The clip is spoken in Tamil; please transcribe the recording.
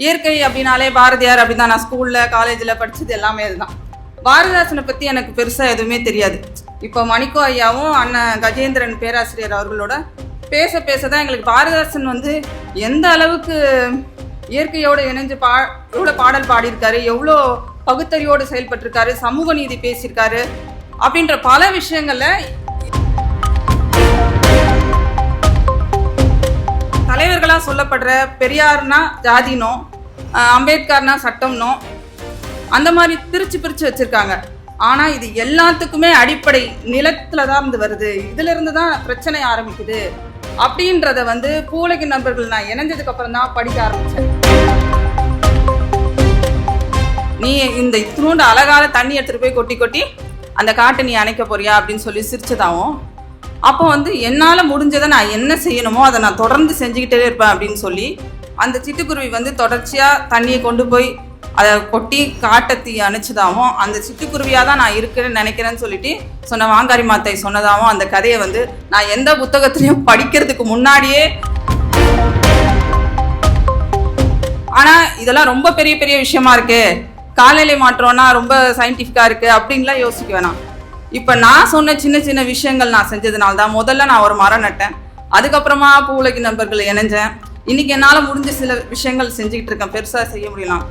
இயற்கை அப்படின்னாலே பாரதியார் அப்படி தான் நான் ஸ்கூலில் காலேஜில் படித்தது எல்லாமே இதுதான் பாரதிதாசனை பற்றி எனக்கு பெருசாக எதுவுமே தெரியாது. இப்போ மணிக்கோ ஐயாவும் அண்ணன் கஜேந்திரன் பேராசிரியர் அவர்களோட பேச பேச தான் எங்களுக்கு பாரதிதாசன் வந்து எந்த அளவுக்கு இயற்கையோடு இணைஞ்சு பா எவ்வளோ பாடல் பாடியிருக்காரு எவ்வளோ பகுத்தறிவோடு செயல்பட்டிருக்காரு சமூக நீதி பேசியிருக்காரு அப்படின்ற பல விஷயங்களில் தலைவர்களாக சொல்லப்படுற பெரியார்னா ஜாதினோ அம்பேத்கர்னா சட்டம்னோ அந்த மாதிரி பிரித்து பிரித்து வச்சுருக்காங்க. ஆனால் இது எல்லாத்துக்குமே அடிப்படை நிலத்தில் தான் இருந்து வருது. இதிலிருந்து தான் பிரச்சனை ஆரம்பிக்குது. அப்படின்றத வந்து பூலகி நண்பர்கள் நான் இணைஞ்சதுக்கப்புறம் தான் படிக்க ஆரம்பித்தேன் நீ இந்த இத்தினோண்டு அழகால தண்ணி எடுத்துகிட்டு போய் கொட்டி கொட்டி அந்த காட்டை நீ அணைக்க போறியா அப்படின்னு சொல்லி சிரிச்சதாவும் அப்போ வந்து என்னால் முடிஞ்சதை நான் என்ன செய்யணுமோ அதை நான் தொடர்ந்து செஞ்சுக்கிட்டே இருப்பேன் அப்படின்னு சொல்லி அந்த சிட்டுக்குருவி வந்து தொடர்ச்சியாக தண்ணியை கொண்டு போய் அதை கொட்டி காட்டை தீ அணைச்சதாகவும் அந்த சிட்டுக்குருவியாக தான் நான் இருக்கிறேன்னு நினைக்கிறேன்னு சொல்லிட்டு சொன்ன வாங்காரி மாத்தை சொன்னதாகவும் அந்த கதையை வந்து நான் எந்த புத்தகத்துலையும் படிக்கிறதுக்கு முன்னாடியே ஆனால் இதெல்லாம் ரொம்ப பெரிய பெரிய விஷயமா இருக்கு. காலநிலை மாற்றம்னா ரொம்ப சயின்டிஃபிக்காக இருக்கு அப்படின்லாம் யோசிக்க வேணாம். இப்போ நான் சொன்ன சின்ன சின்ன விஷயங்கள் நான் செஞ்சதுனால தான் முதல்ல நான் ஒரு மரம் நட்டேன். அதுக்கப்புறமா பூவுலகி நண்பர்கள் இணைஞ்சேன். இன்னைக்கு என்னால முடிஞ்ச சில விஷயங்கள் செஞ்சுக்கிட்டு இருக்கேன். பெருசா செய்ய முடியலாம்.